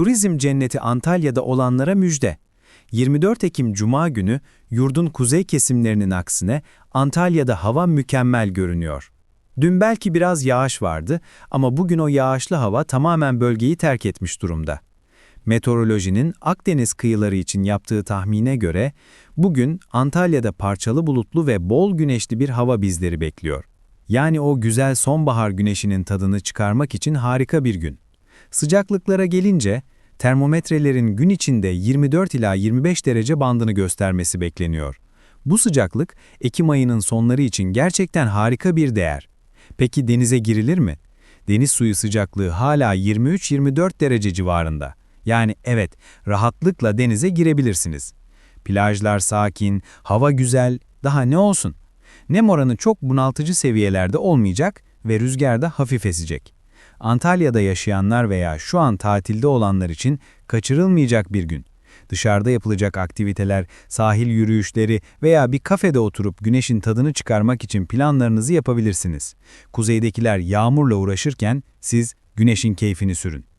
Turizm cenneti Antalya'da olanlara müjde. 24 Ekim Cuma günü yurdun kuzey kesimlerinin aksine Antalya'da hava mükemmel görünüyor. Dün belki biraz yağış vardı ama bugün o yağışlı hava tamamen bölgeyi terk etmiş durumda. Meteorolojinin Akdeniz kıyıları için yaptığı tahmine göre bugün Antalya'da parçalı bulutlu ve bol güneşli bir hava bizleri bekliyor. Yani o güzel sonbahar güneşinin tadını çıkarmak için harika bir gün. Sıcaklıklara gelince termometrelerin gün içinde 24 ila 25 derece bandını göstermesi bekleniyor. Bu sıcaklık Ekim ayının sonları için gerçekten harika bir değer. Peki denize girilir mi? Deniz suyu sıcaklığı hala 23-24 derece civarında. Yani evet, rahatlıkla denize girebilirsiniz. Plajlar sakin, hava güzel, daha ne olsun? Nem oranı çok bunaltıcı seviyelerde olmayacak ve rüzgar da hafif esecek. Antalya'da yaşayanlar veya şu an tatilde olanlar için kaçırılmayacak bir gün. Dışarıda yapılacak aktiviteler, sahil yürüyüşleri veya bir kafede oturup güneşin tadını çıkarmak için planlarınızı yapabilirsiniz. Kuzeydekiler yağmurla uğraşırken siz güneşin keyfini sürün.